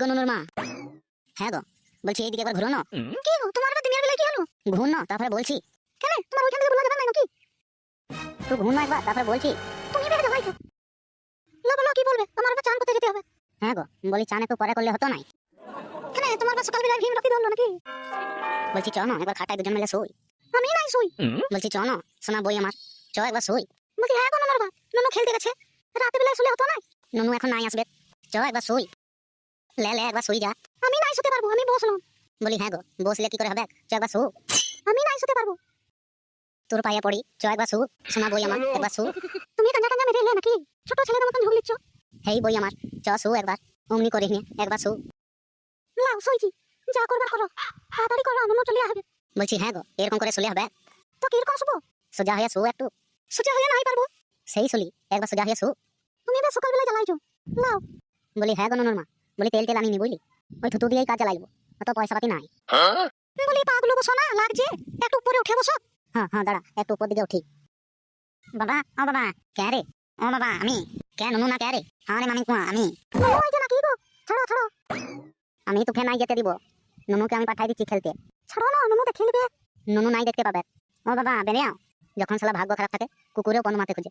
গনুনুর মা। হ্যাঁ গো বলছি এইদিকে একবার ঘুরো না। কি গো তোমার আবার দিনের বেলা কি হলো? ঘুর না তারপরে বলছি। কেন? তোমার ওইখান থেকে বলা যাবে না নাকি? তুই ঘুর না একবার তারপরে বলছি। তুমি বেড়ে যাও ভাইকে লো বলো কি বলবে? আমার আবার চান করতে যেতে হবে। হ্যাঁ গো বলি চান একটু পরে করলে হতো নাই। কেন? তোমার আবার সকাল বেলা ঘিম রাখি ধরলো নাকি? বলছি চ না একবার খাটায় দুজন মিলে শুই। আমি নাই শুই। বলছি চ না শোনা বই আমার। চ একবার শুই। বলছি হ্যাঁ গো ননর বা ননু খেলতে গেছে। রাতে বেলায় শুলে হতো না নুনু এখন নাই আসবে। চ একবার শুই। লে লে একবার শুই যা। আমি নাই শুতে পারব আমি বসলাম। বলি হ্যাঁ গো বসলে কি করে হবে? চ একবার শু। আমি নাই শুতে পারব। তোর পায়ে পড়ি। চ একবার শু। শোনা বই আমার একবার শু। তুমি টাঞ্জা টাঞ্জা মেরে এলে নাকি? ছোট ছেলেদের মতন ঝুগলিচ্ছ হেই বই আমার। চ শু একবার। অমনি করিস নি একবার শু। লাও শুইছি যা করবার করো। তাড়াতাড়ি করো ননু চলে আসবে। বলছি হ্যাঁ গো এরকম করে শুলে হবে? তো কীরকম শুবো? সোজা হয়ে শু একটু। সোজা হয়ে নাই পারব? সেই শুলি একবার সোজা হয়ে শু। তুমি এবার সকাল বেলায় জ্বালাইছো। লাও। বলি হ্যাঁ গো নুনুর মা বলি তেল তেল আনিনি বুঝলি ওই থুতু দিয়েই কাজ চালাইবো অত পয়সা পাতি নাই। বলি, পাগুলো বসো না লাগছে। একটু উপরে উঠে বসো। হ্যাঁ হ্যাঁ দাঁড়া, একটু উপর দিকে উঠি। বাবা, ও বাবা, কে রে? ও বাবা, আমি? কে নুনু না কে রে? হ্যাঁ রে মামি কুয়া, আমি? ওই যে নাকি গো, ছাড়ো ছাড়ো। আমি তোকে নাই যেতে দিব। নুনুকে আমি পাঠাই দিচ্ছি খেলতে। ছাড়ো না, ননু দেখে নেবে নুনু নাই দেখতে পাবে। ও বাবা বেরিয়ে আও। যখন সালা ভাগ্য খারাপ থাকে, কুকুরেও কোনো মাথে খুঁজে।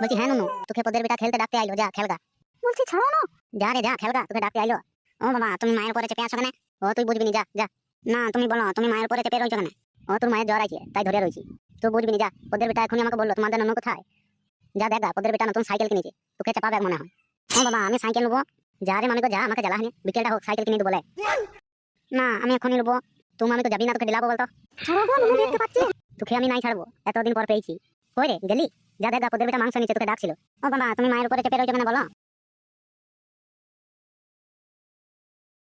বলছি হ্যাঁ নুনু, তোকে পদের বেটা খেলতে ডাকতে আইলো, যা খেলগা বলছি ছাড়ো না। যা রে যা খেলগা তোকে ডাকতে আইলো। ও বাবা তুমি মায়ের পরে চেপে আছো কেন ও তুই বুঝবি নি যা যা। না তুমি বলো তুমি মায়ের উপরে চেপে রয়েছো কেন ও তোর মায়ের জ্বর আছে তাই ধরে রয়েছি। তুই বুঝবি নি যা পদের বেটা এখনই আমাকে বলল তোমাদের নুনু কোথায় যা দেখা পদের বেটা নতুন সাইকেল কিনেছে তোকে চাপাবে মনে হয়। ও বাবা আমি সাইকেল নেব? যা রে মামি তো যা আমাকে জ্বালা হানি বিকেলটা হোক সাইকেল কিনে দেবো বলে। না আমি এখনই নেব। তুমি আমি তো যাবি না তোকে দিলাবো বলতো। তোকে আমি নাই ছাড়বো এতদিন পর পেয়েছি। কই রে গেলি? যা দেখা পদের বেটা মাংস নিচে তোকে ডাকছিল। ও বাবা তুমি মায়ের উপরে চেপে রয়েছো কেন বলো।